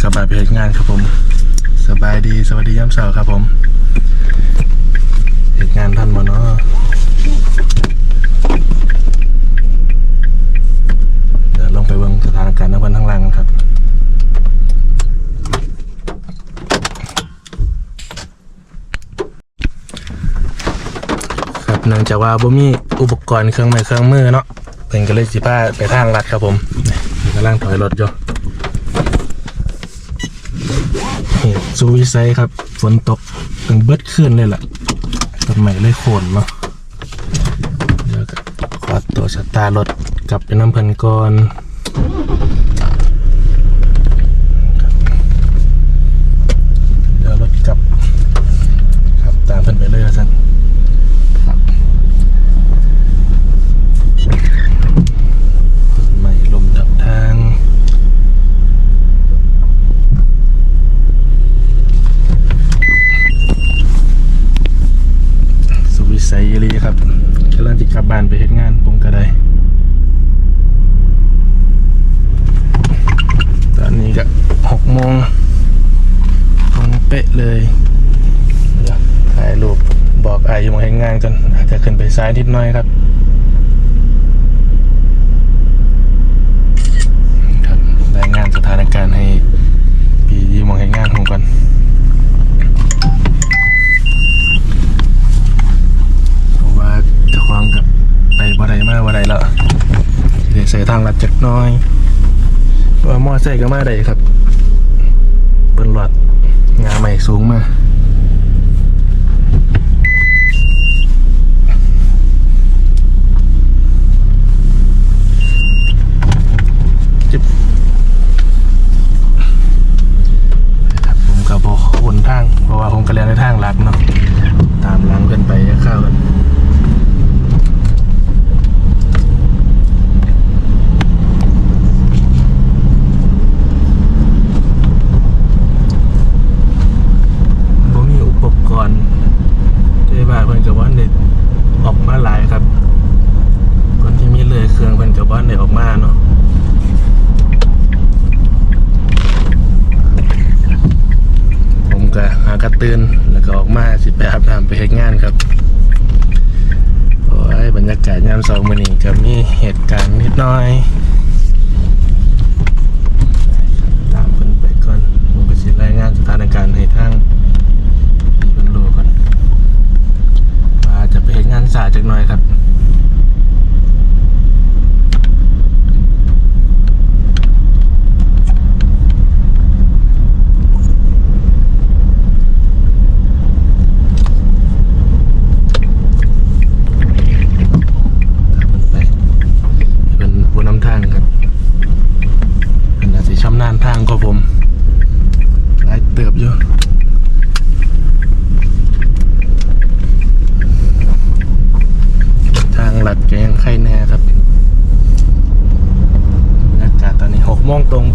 กลับมาไปเฮ็ดงานครับผม สบายดีสวัสดียามเช้าครับผมเฮ็ดงานทันบ่เนาะเดี๋ยวลงไปเบิ่งสถานการณ์น้ำเพิ่นทางล่างกันครับครับเนื่องจากว่าบ่มีอุปกรณ์เครื่องไม้เครื่องมือเนาะเพิ่นก็เลยสิพาไปทางลัดครับผมนี่กำลังถอยรถอยู่ ซูวิไซครับ ฝนตกถึงเบิดขึ้นเลยล่ะต้นไม้เลยโคนเนาะเดี๋ยวก็ขอตัวสตาร์รถกลับไปน้ำพันก่อนเดี๋ยวรถกลับครับตามเพิ่นไปเลยครับ ครับไม่ลมดับทาง สวิสัยอีหลีครับกำลังจะกลับบ้านไปเฮ็ดงานผมก็ได้ ตอนนี้ก็หกโมงตรงเป๊ะเลย เดี๋ยวถ่ายรูปบอกอายอยู่มาให้งานกันอาจ จะขึ้นไปซ้ายนิดหน่อยครับครับรายงานสถานการณ์ให้พี่ยู่มองให้งานผมก่อนเพราะว่าจะควางกับไปบ่ได้มาบ่ได้ล้วเดี๋ยวใส่ทางลัดจักน้อยเพราะว่ามอไซค์ก็มาได้ครับเปิ้นหลอดงาใหม่สูงมา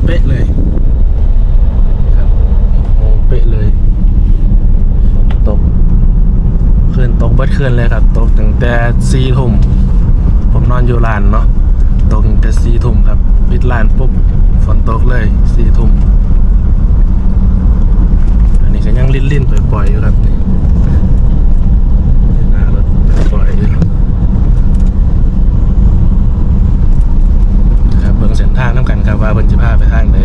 เป๊ะเลยครับโมงเป๊ะเลยฝนตกคลื่นตกบิดคลื่นเลยครับ ตกตั้งแต่สี่ทุ่มผมนอนอยู่ร้านเนาะตกตั้งแต่สี่ทุ่มครับปิดร้านปุ๊บฝนตกเลยสี่ทุ่มอันนี้ก็ยังลิ้นลิ้นๆปล่อยๆอยู่ครับนี่หน้ารถปล่อยๆอยู่ครับเบิ่งเส้น ทางน้ำกันครับว่าเพิ่นจะพาไปทางไหน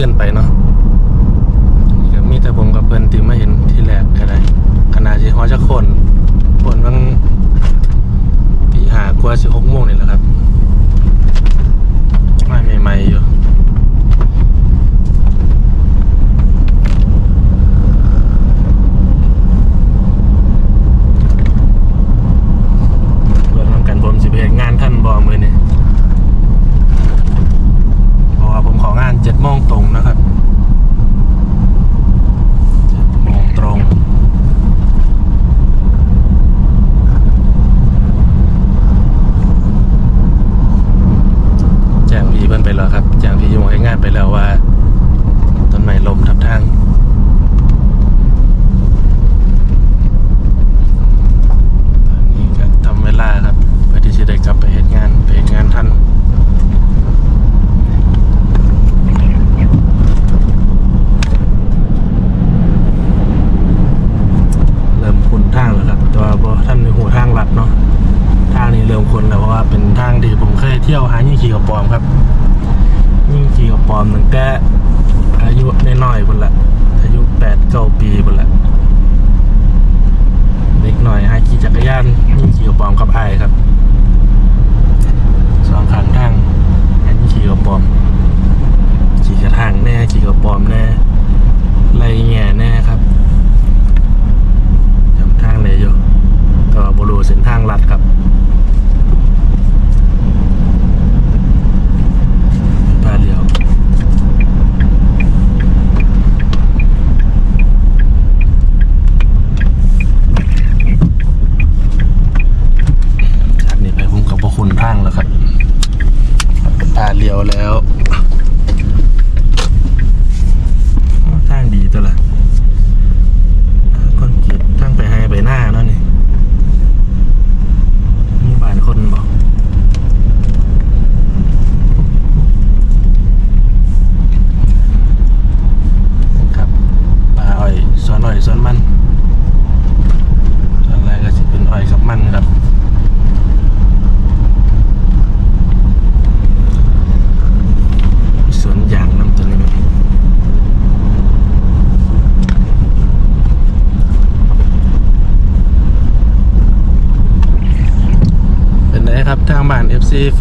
ลื่อนไปเนาะางลัดครับ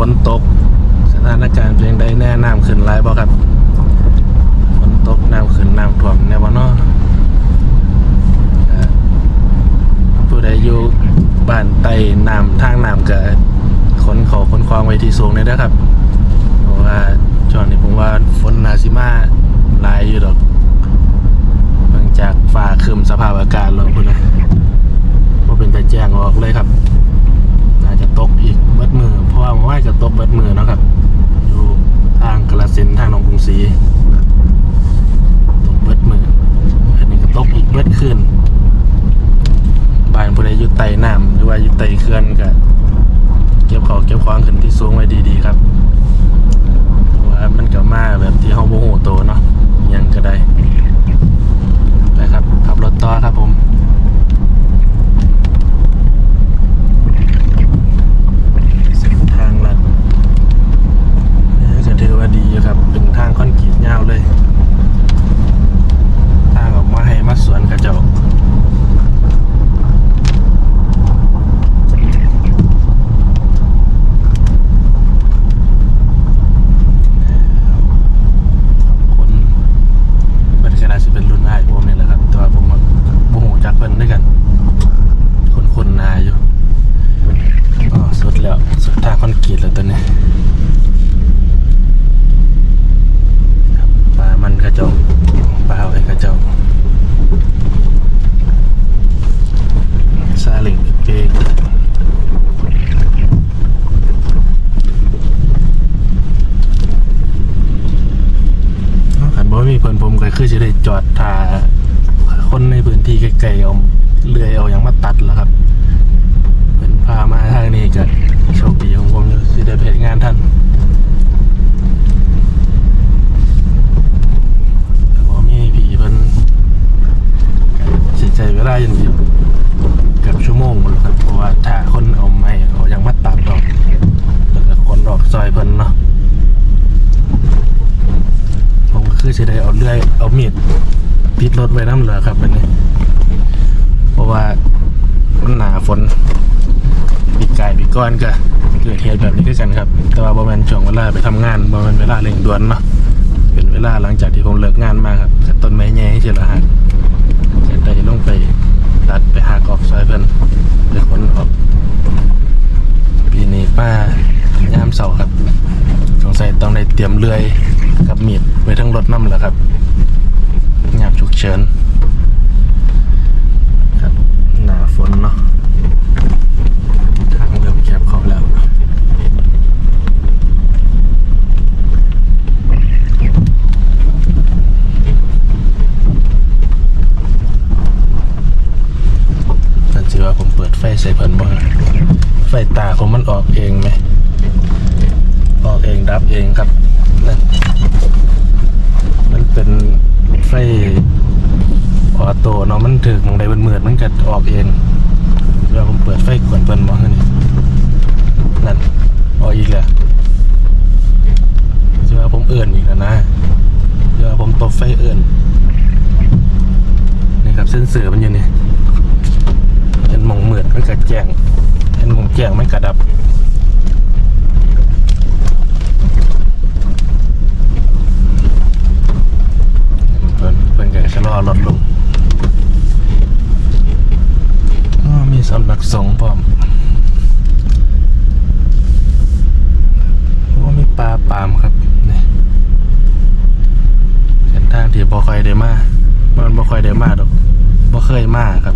ฝนตก สถานการณ์เป็นไดแน่น้ำขึ้นหลาบ่ครับฝนตกน้ำขึ้นน้ำท่วมแน่บ่เนาะผู้ใดอยู่บ้านไต่น้ำทางน้ำก็ขนขอขนควางไว้ที่สูงเลยนะครับเพราะว่าช่วงนี้ผมว่าฝนนาซิมาหลายอยู่ดอกหลังจากฝ่าคืมสภาพอากาศเราคุณนะว่าเป็นแต่แจ้งออกเลยครับ อาจจะตกอีกเบิดมือ ว่าผมว่าจะตกเบิดมือนะครับ อยู่ทางกระสินทางหนองกรุงศรีตกเบิดมืออันนี้ก็ตกอีกเบิดขึ้นบานพลาใดอยู่ไต่น้ำหรือว่าอยู่ไต่เลื่อนก็เก็บของเก็บของขึ้นที่สูงไว้ดีๆครับว่ามันก็มาแบบที่เฮาโมโหโตเนาะยังก็ได้ไปครับขับรถต่อครับผม ถือว่าดีครับ เป็นทางคอนกรีดยาวเลย ทางออกมาให้มาสวนกระเจ้ กไก่ปีก้อนก็เกิดเหตุแบบนี้ขึ้นกันครับ แต่ว่าบริเวณช่วงเวลาไปทำงานบริเวณเวลาเร่งด่วนเนาะเป็นเวลาหลังจากที่ผมเลิกงานมาครับกับต้นไม้แง่ที่เจริญหักจะได้ลงไปตัดไปหากออกซอยเพิ่นไปขนออกปีนี้ป้ายามเสาครับสงสัยต้องได้เตรียมเลื่อยกับมีดไว้ทั้งรถน้ำแหละครับยามฉุกเฉินครับหนาฝนเนาะทางเริ่มแคบเขาแล้วนั่นสิว่าผมเปิดไฟ ใส่เพิ่นบ่ฮะไฟตาผมมันออกเองไหม ออกเองดับเองครับนั่นมันเป็นไฟออโต้เนาะมันถึกมองใดมันเหมือนมันก็ออกเองเวลาผมเปิดไฟกวนเปิ้นมองนี่นั่นออกอีกแล้วจะว่าผมเอื่อนอีกแล้วนะจะว่าผมตบไฟเอื่อนนี่ครับเส้นเสือมันอยู่นี่ เห็นมองเหมือนมันกระแจงเห็นมองแจงไมันกระดับเพิ่นเพิ่นก็ชะลอรถลงอ้อมีสำนักสงฆ์พร้อมโอ้มีปลาปามครับนี่เส้นทางที่บ่ค่อยได้มามันบ่ค่อยได้มาดอกบ่เคยมาครับ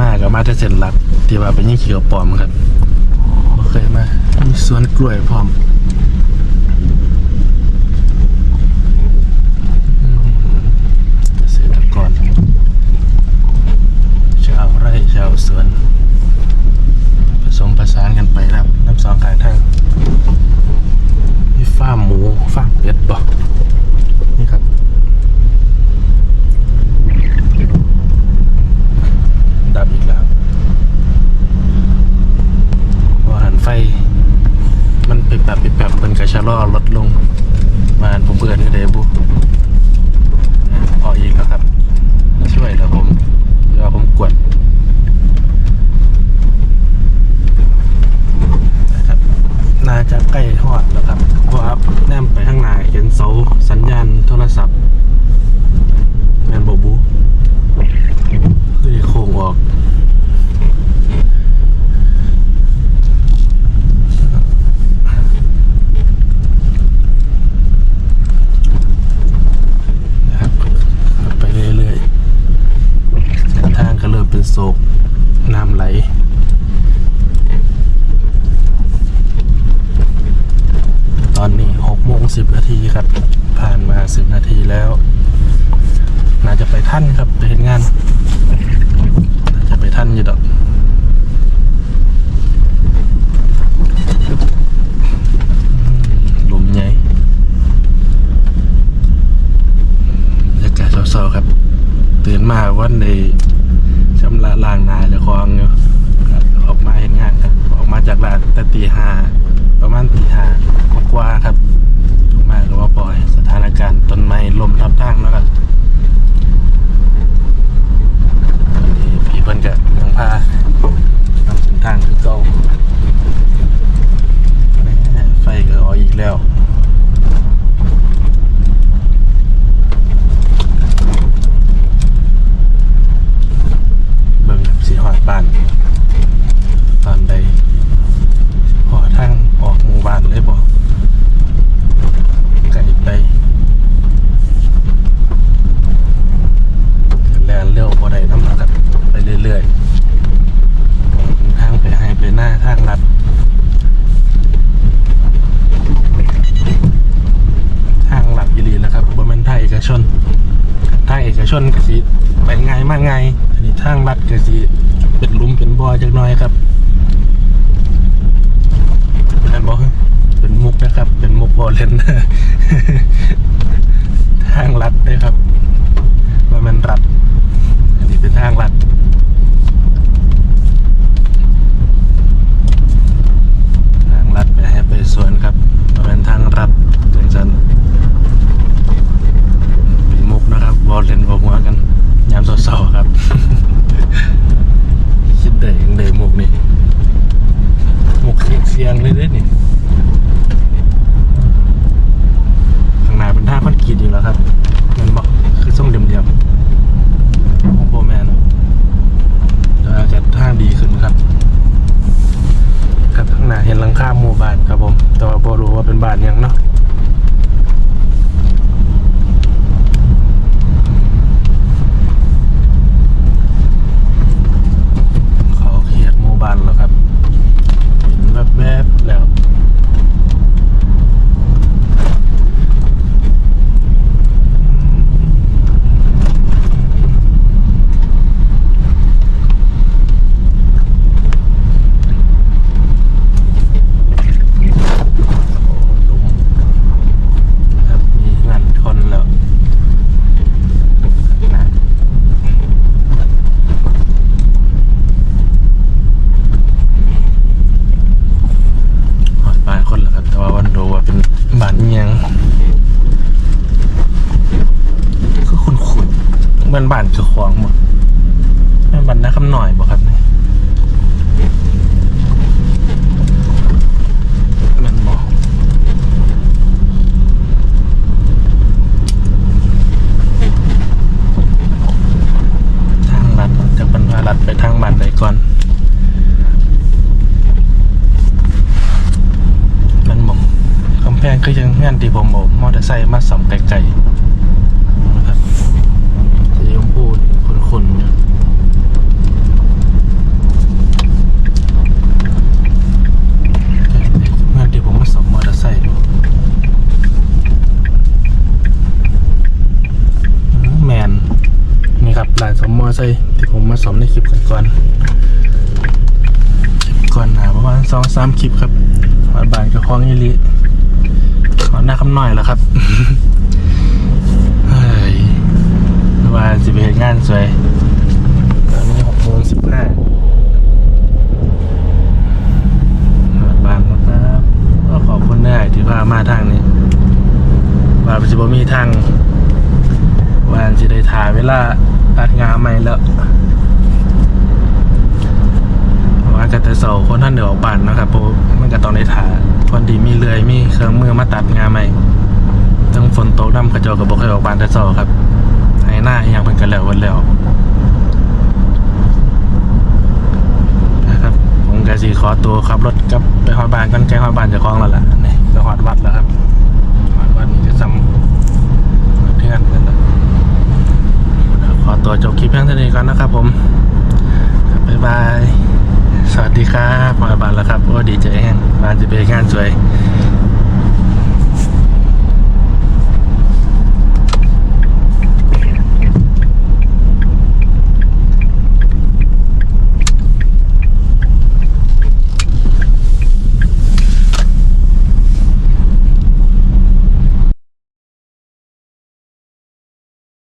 มากับมาแต่เส้นหลักที่ว่าเป็นยิ่งเขียวปลอมครับโอเคยมามีสวนกล้วยพร้อม 10 นาทีครับ ผ่านมา 10 นาทีแล้ว น่าจะไปท่านครับไปเห็นงาน น่าจะไปท่านอยู่ดอกลมใหญ่บรรยากาศเศร้าครับเตือนมาวันในชำระล้างนายละคลองอยู่รออกมาเห็นงานครับ ออกมาจากร้านแต่ตีห้าประมาณตีห้ากว่าครับ ออกมาก็ว่าปล่อย สถานการณ์ต้นไม้ลมทับทางแล้วกันวันนี้พี่เพิ่นก็ยังพานำเส้นทางคือเก่าแม่ไฟก็ออกอีกแล้ว เบิ่งสีหอดบ้าน ตอนใดหอทางออกหมู่บ้านเลยบ่ไกลไปแลนเร็วบ่ได้น้ำหนักครับ ไปเรื่อยๆทางไปให้ไปหน้าทางลัด ทางหลักอีหลีแล้วครับบ่แม่นทางเอกชน ทางเอก ชนก็สิไปไงมากง่ายอันนี้ทางรัฐก็สิเป็นลุมเป็นบ่อจักหน่อยครับเป็นบ่เป็นมุกนะครับ เป็นมุกบ่อเล่นทางรัฐเลยครับว่ามันรัฐอันนี้เป็นทางรัฐทางรัฐไปให้ไปสวนครับว่าเป็นทางรัฐจังซั่น มือนบ้านเจะขวางหมดม่นบ้านนาคำหน่อยบ่ครับนี่มันบ่ทางลัดจะเป็นว่าลัดไปทางบ้านใดก่อนมันหมองกำแพงก็ยังงื่อนที่ผมบอกมอเตอร์ไซค์มาสำไกลๆนะครับสีชมพูนี่คุ้นๆอยู่เงื่อนที่ผมมาสำมอเตอร์ไซค์อยู่อืมแมนนี่ครับร้านสมมอเตอร์ไซค์ที่ผมมา สมในคลิปกันก่อนคลิปก่อนหนาประมาณสองสามคลิปครับมาบานกับคลองยี่ลิขอหน้าคำหน่อยแล้วครับเฮ้ยว่าสิไปเห็นงานสวย ตอนนี้หกโมงสิบห้าบานครับก็ขอบคุณได้ที่พามาทางนี้ว่าสิบ่มีทางว่าสิได้ถ่ายเวลาตัดงานใหม่แล้ว อาก็แต่เสาคนท่านเดี๋ยวออกบ้านนะครับเพราะมันก็ต้องได้ถ่าคนดีมีเลื่อยมีเครื่องมือมาตัดงานใหม่ต้งฝนตกน้ำกระจกกับบอกให้ออกบ้านแต่เสาครับให้หน้าอหยังเป็นกันแล้ววันแล้วนะครับผมกสีขอตัวขับรถกลับไปฮอดบ้านกันใกล้ฮอดบ้านจะคล้องแล้วล่ะนี่